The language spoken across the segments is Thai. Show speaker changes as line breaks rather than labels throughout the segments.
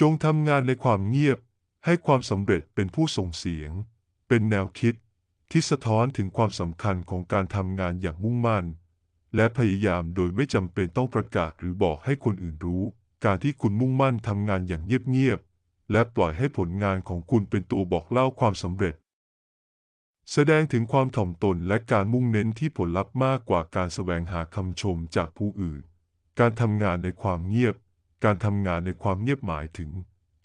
จงทำงานในความเงียบ ให้ความสำเร็จเป็นผู้ส่งเสียง เป็นแนวคิดที่สะท้อนถึงความสำคัญของการทำงานอย่างมุ่งมั่น และพยายามโดยไม่จำเป็นต้องประกาศหรือบอกให้คนอื่นรู้ การที่คุณมุ่งมั่นทำงานอย่างเงียบๆและปล่อยให้ผลงานของคุณเป็นตัวบอกเล่าความสำเร็จ แสดงถึงความถ่อมตนและการมุ่งเน้นที่ผลลัพธ์มากกว่าการแสวงหาคำชมจากผู้อื่น การทำงานในความเงียบ การทำงานในความเงียบหมายถึง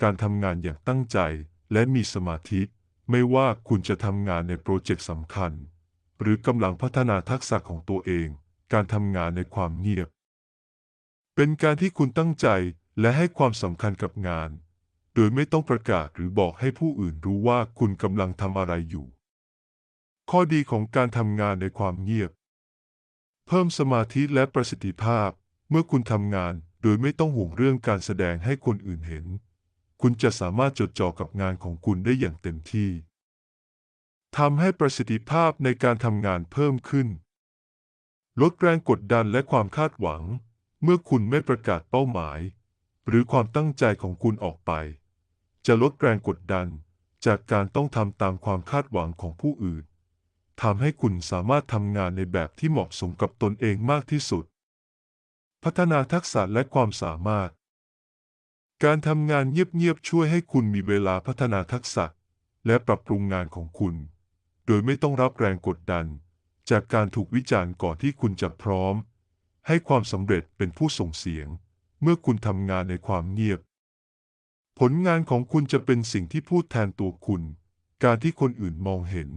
การทำงานอย่างตั้งใจและมีสมาธิ ไม่ว่าคุณจะทำงานในโปรเจกต์สำคัญ หรือกำลังพัฒนาทักษะของตัวเอง การทำงานในความเงียบ เป็นการที่คุณตั้งใจและให้ความสำคัญกับงาน โดยไม่ต้องประกาศหรือบอกให้ผู้อื่นรู้ว่าคุณกำลังทำอะไรอยู่ ข้อดีของการทำงานในความเงียบ เพิ่มสมาธิและประสิทธิภาพ เมื่อคุณทำงาน โดยไม่ต้องห่วงเรื่องการแสดงให้คนอื่นเห็น คุณจะสามารถจดจ่อกับงานของคุณได้อย่างเต็มที่ทำให้ประสิทธิภาพในการทำงานเพิ่มขึ้น ลดแรงกดดันและความคาดหวัง เมื่อคุณไม่ประกาศเป้าหมาย หรือความตั้งใจของคุณออกไป จะลดแรงกดดันจากการต้องทำตามความคาดหวังของผู้อื่นทำให้คุณสามารถทำงานในแบบที่เหมาะสมกับตนเองมากที่สุด พัฒนาทักษะและความสามารถ การทำงานเงียบๆช่วยให้คุณมีเวลาพัฒนาทักษะ และปรับปรุงงานของคุณ โดยไม่ต้องรับแรงกดดัน จากการถูกวิจารณ์ก่อนที่คุณจะพร้อม ให้ความสำเร็จเป็นผู้ส่งเสียง เมื่อคุณทำงานในความเงียบ ผลงานของคุณจะเป็นสิ่งที่พูดแทนตัวคุณ การที่คนอื่นมองเห็น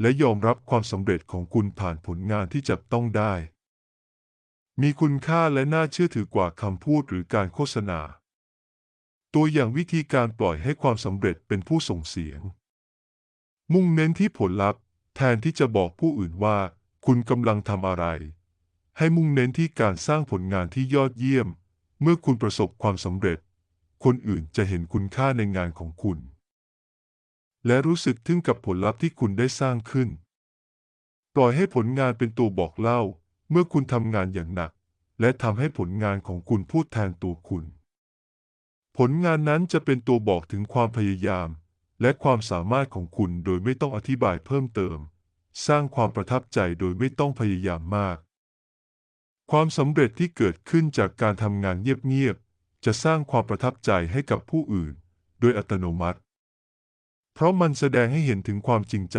และยอมรับความสำเร็จของคุณผ่านผลงานที่จับต้องได้ มีคุณค่าและน่าเชื่อถือกว่าคำพูดหรือการโฆษณา ตัวอย่างวิธีการปล่อยให้ความสำเร็จเป็นผู้ส่งเสียง มุ่งเน้นที่ผลลัพธ์ แทนที่จะบอกผู้อื่นว่า คุณกำลังทำอะไร ให้มุ่งเน้นที่การสร้างผลงานที่ยอดเยี่ยม เมื่อคุณประสบความสำเร็จ คนอื่นจะเห็นคุณค่าในงานของคุณ และรู้สึกถึงกับผลลัพธ์ที่คุณได้สร้างขึ้น ปล่อยให้ผลงานเป็นตัวบอกเล่า มื่อคุณทำงานอย่างหนัก และทำให้ผลงานของคุณพูดแทนตัวคุณ ผลงานนั้นจะเป็นตัวบอกถึงความพยายาม และความสามารถของคุณโดยไม่ต้องอธิบายเพิ่มเติม สร้างความประทับใจโดยไม่ต้องพยายามมาก ความสำเร็จที่เกิดขึ้นจากการทำงานเงียบๆจะสร้างความประทับใจให้กับผู้อื่น โดยอัตโนมัติ เพราะมันแสดงให้เห็นถึงความจริงใจ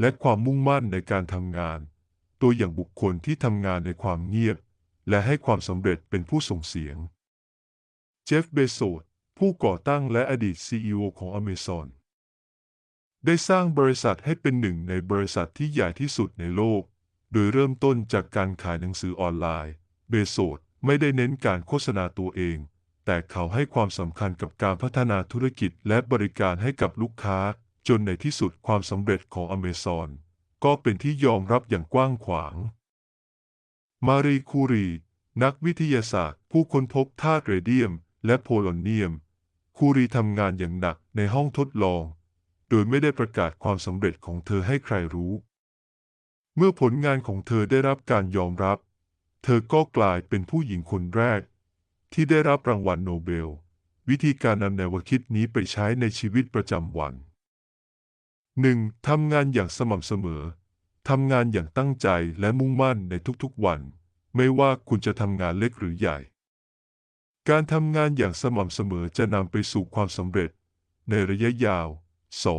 และความมุ่งมั่นในการทำงาน ตัวอย่างบุคคลที่ทำงานในความเงียบ และให้ความสำเร็จเป็นผู้ส่งเสียง เจฟเบโซสผู้ก่อตั้งและอดีต CEO ของ Amazon ได้สร้างบริษัทให้เป็นหนึ่งในบริษัทที่ใหญ่ที่สุดในโลก โดยเริ่มต้นจากการขายหนังสือออนไลน์ เบโซสไม่ได้เน้นการโฆษณาตัวเอง แต่เขาให้ความสำคัญกับการพัฒนาธุรกิจและบริการให้กับลูกค้า จนในที่สุดความสำเร็จของ Amazon ก็เป็นที่ยอมรับอย่างกว้างขวาง มารีคูรี นักวิทยาศาสตร์ ผู้ค้นพบธาตุเรเดียม และโพโลเนียม คูรีทำงานอย่างหนักในห้องทดลอง โดยไม่ได้ประกาศความสำเร็จของเธอให้ใครรู้ เมื่อผลงานของเธอได้รับการยอมรับ เธอก็กลายเป็นผู้หญิงคนแรก ที่ได้รับรางวัลโนเบล วิธีการนำแนวคิดนี้ไปใช้ในชีวิตประจำวัน 1. ทำงานอย่างสม่ำเสมอ ทำงานอย่างตั้งใจและมุ่งมั่นในทุกๆวัน ไม่ว่าคุณจะทำงานเล็กหรือใหญ่ การทำงานอย่างสม่ำเสมอจะนำไปสู่ความสำเร็จ ในระยะยาว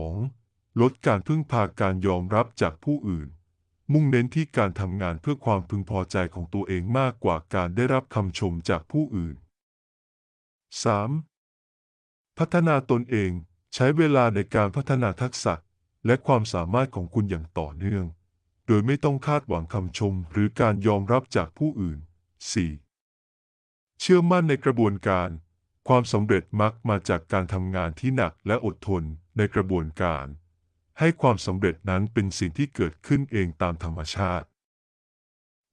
2. ลดการพึ่งพาการยอมรับจากผู้อื่น มุ่งเน้นที่การทำงานเพื่อความพึงพอใจของตัวเองมากกว่าการได้รับคำชมจากผู้อื่น 3. พัฒนาตนเอง ใช้เวลาในการพัฒนาทักษะ และความสามารถของคุณอย่างต่อเนื่อง โดยไม่ต้องคาดหวังคำชมหรือการยอมรับจากผู้อื่น 4. เชื่อมั่นในกระบวนการ ความสำเร็จมักมาจากการทำงานที่หนักและอดทนในกระบวนการ ให้ความสำเร็จนั้นเป็นสิ่งที่เกิดขึ้นเองตามธรรมชาติ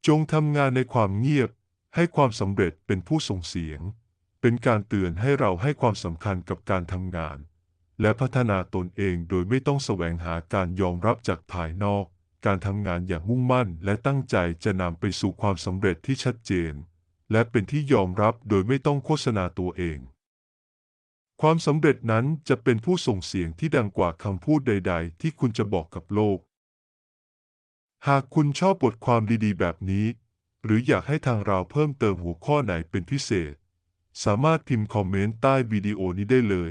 จงทำงานในความเงียบ ให้ความสำเร็จเป็นผู้ส่งเสียง เป็นการเตือนให้เราให้ความสำคัญกับการทำงาน และพัฒนาตนเองโดยไม่ต้องแสวงหาการยอมรับจากภายนอก การทำงานอย่างมุ่งมั่นและตั้งใจจะนำไปสู่ความสำเร็จที่ชัดเจน และเป็นที่ยอมรับโดยไม่ต้องโฆษณาตัวเอง ความสำเร็จนั้นจะเป็นผู้ส่งเสียงที่ดังกว่าคำพูดใด ๆ ที่คุณจะบอกกับโลก หากคุณชอบบทความดีๆ แบบนี้ หรืออยากให้ทางเราเพิ่มเติมหัวข้อไหนเป็นพิเศษ สามารถพิมพ์คอมเมนต์ใต้วิดีโอนี้ได้เลย